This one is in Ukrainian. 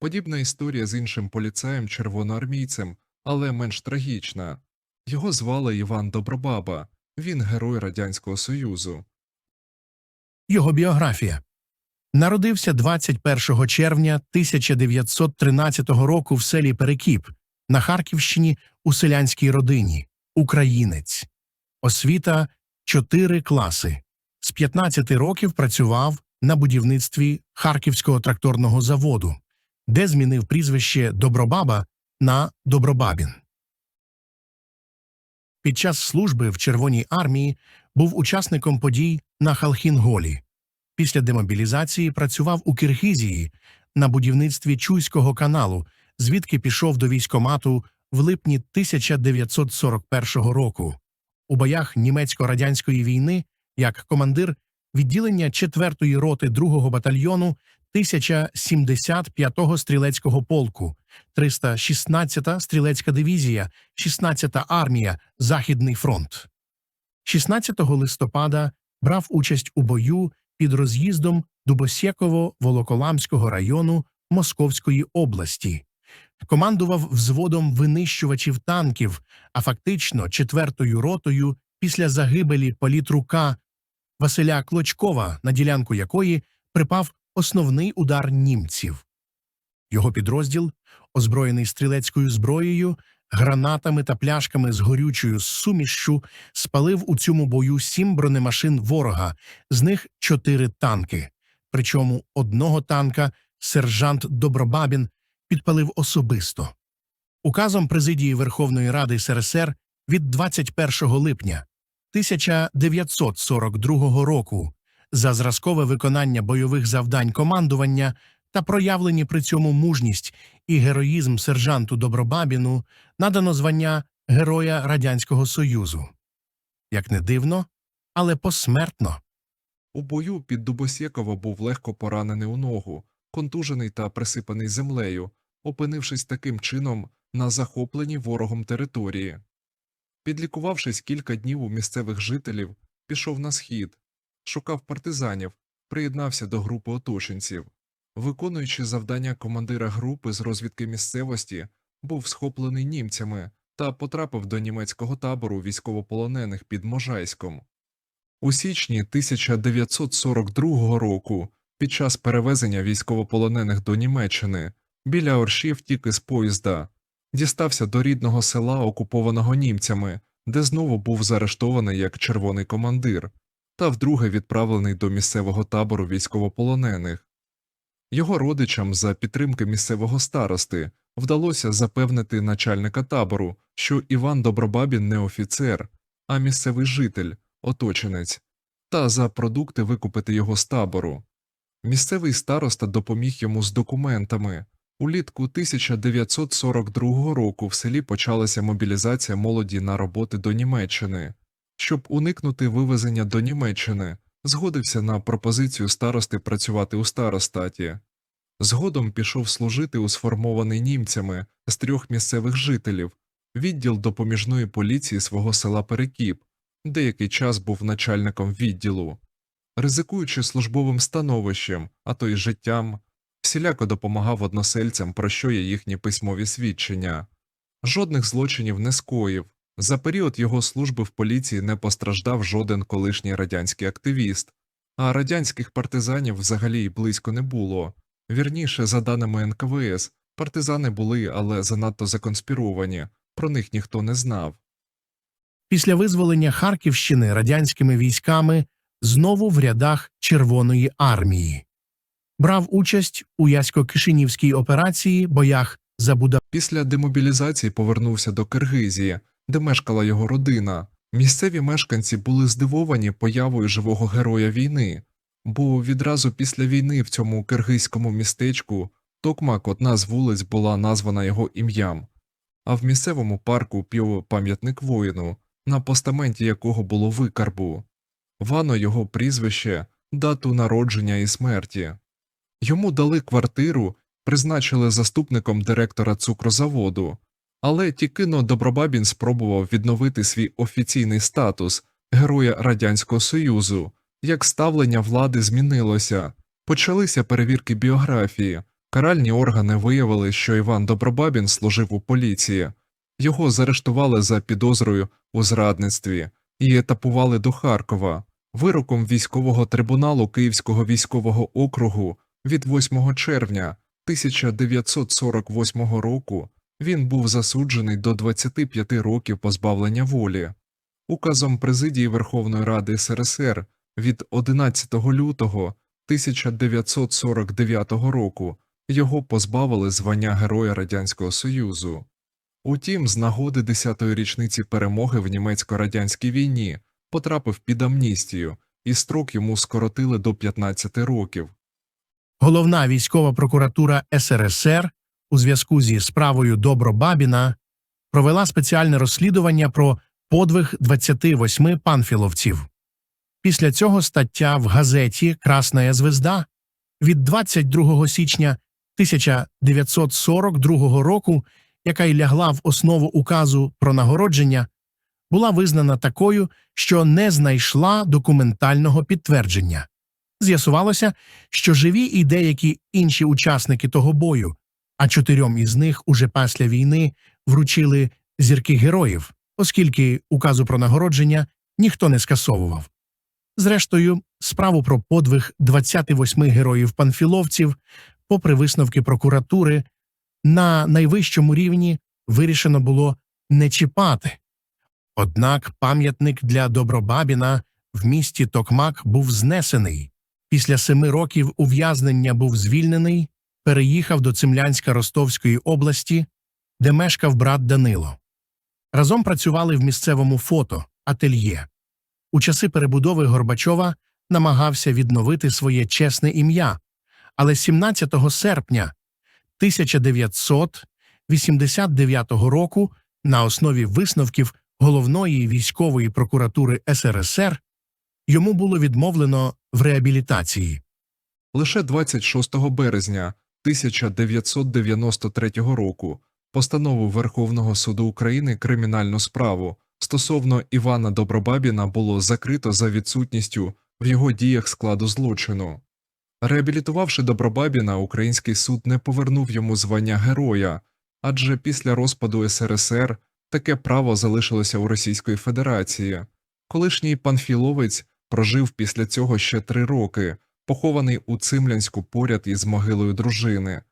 Подібна історія з іншим поліцаєм червоноармійцем, але менш трагічна. Його звали Іван Добробаба, він герой Радянського Союзу. Його біографія. Народився 21 червня 1913 року в селі Перекіп на Харківщині у селянській родині. Українець. Освіта – 4 класи. З 15 років працював на будівництві Харківського тракторного заводу, де змінив прізвище Добробаба на Добробабін. Під час служби в Червоній армії був учасником подій на Халхінголі. Після демобілізації працював у Киргизії на будівництві Чуйського каналу, звідки пішов до військомату в липні 1941 року. У боях німецько-радянської війни як командир відділення 4-ї роти 2-го батальйону 1075-го стрілецького полку, 316-та стрілецька дивізія, 16-та армія, Західний фронт. 16 листопада брав участь у бою під роз'їздом Дубосєково-Волоколамського району Московської області. Командував взводом винищувачів танків, а фактично четвертою ротою після загибелі політрука Василя Клочкова, на ділянку якої припав основний удар німців. Його підрозділ, озброєний стрілецькою зброєю, гранатами та пляшками з горючою сумішшю, спалив у цьому бою сім бронемашин ворога, з них чотири танки. Причому одного танка сержант Добробабін підпалив особисто. Указом Президії Верховної Ради СРСР від 21 липня 1942 року за зразкове виконання бойових завдань командування та проявлені при цьому мужність і героїзм сержанту Добробабіну надано звання Героя Радянського Союзу. Як не дивно, але посмертно. У бою під Дубосєково був легко поранений у ногу, контужений та присипаний землею, опинившись таким чином на захопленій ворогом території. Підлікувавшись кілька днів у місцевих жителів, пішов на схід, шукав партизанів, приєднався до групи оточенців. Виконуючи завдання командира групи з розвідки місцевості, був схоплений німцями та потрапив до німецького табору військовополонених під Можайськом. У січні 1942 року, під час перевезення військовополонених до Німеччини, біля Орші втік із поїзда, дістався до рідного села, окупованого німцями, де знову був заарештований як червоний командир, та вдруге відправлений до місцевого табору військовополонених. Його родичам за підтримки місцевого старости вдалося запевнити начальника табору, що Іван Добробабін не офіцер, а місцевий житель, оточенець, та за продукти викупити його з табору. Місцевий староста допоміг йому з документами. Улітку 1942 року в селі почалася мобілізація молоді на роботи до Німеччини. Щоб уникнути вивезення до Німеччини, згодився на пропозицію старости працювати у старостаті. Згодом пішов служити у сформований німцями з трьох місцевих жителів відділ допоміжної поліції свого села Перекіп, деякий час був начальником відділу. Ризикуючи службовим становищем, а то й життям, всіляко допомагав односельцям, про що є їхні письмові свідчення. Жодних злочинів не скоїв. За період його служби в поліції не постраждав жоден колишній радянський активіст, а радянських партизанів взагалі близько не було. Вірніше, за даними НКВС, партизани були, але занадто законспіровані, про них ніхто не знав. Після визволення Харківщини радянськими військами знову в рядах Червоної армії. Брав участь у Ясько-Кишинівській операції, боях за Будапешт. Після демобілізації повернувся до Киргизії, де мешкала його родина. Місцеві мешканці були здивовані появою живого героя війни, бо відразу після війни в цьому киргизькому містечку Токмак одна з вулиць була названа його ім'ям, а в місцевому парку пів пам'ятник воїну, на постаменті якого було викарбу. Вано його прізвище, дату народження і смерті. Йому дали квартиру, призначили заступником директора цукрозаводу, але Тікино Добробабін спробував відновити свій офіційний статус Героя Радянського Союзу. Як ставлення влади змінилося, почалися перевірки біографії, Каральні органи виявили, що Іван Добробабін служив у поліції. Його заарештували за підозрою у зрадництві і етапували до Харкова. Вироком військового трибуналу Київського військового округу від 8 червня 1948 року він був засуджений до 25 років позбавлення волі. Указом Президії Верховної Ради СРСР від 11 лютого 1949 року його позбавили звання Героя Радянського Союзу. Утім, з нагоди 10-ї річниці перемоги в німецько-радянській війні потрапив під амністію, і строк йому скоротили до 15 років. Головна військова прокуратура СРСР у зв'язку зі справою Добробабіна провела спеціальне розслідування про подвиг 28 панфіловців. Після цього стаття в газеті Красная звезда від 22 січня 1942 року, яка й лягла в основу указу про нагородження, була визнана такою, що не знайшла документального підтвердження. З'ясувалося, що живі і деякі інші учасники того бою, а чотирьом із них уже після війни вручили зірки героїв, оскільки указу про нагородження ніхто не скасовував. Зрештою, справу про подвиг 28 героїв панфіловців, попри висновки прокуратури, на найвищому рівні вирішено було не чіпати. Однак пам'ятник для Добробабіна в місті Токмак був знесений. Після семи років ув'язнення був звільнений, переїхав до Цимлянська Ростовської області, де мешкав брат Данило. Разом працювали в місцевому фото ательє. У часи перебудови Горбачова намагався відновити своє чесне ім'я, але 17 серпня 1989 року на основі висновків Головної військової прокуратури СРСР йому було відмовлено в реабілітації. Лише 26 березня 1993 року постанову Верховного суду України кримінальну справу стосовно Івана Добробабіна було закрито за відсутністю в його діях складу злочину. Реабілітувавши Добробабіна, український суд не повернув йому звання героя, адже після розпаду СРСР таке право залишилося у Російської Федерації. Колишній панфіловець прожив після цього ще три роки, похований у Цимлянську поряд із могилою дружини,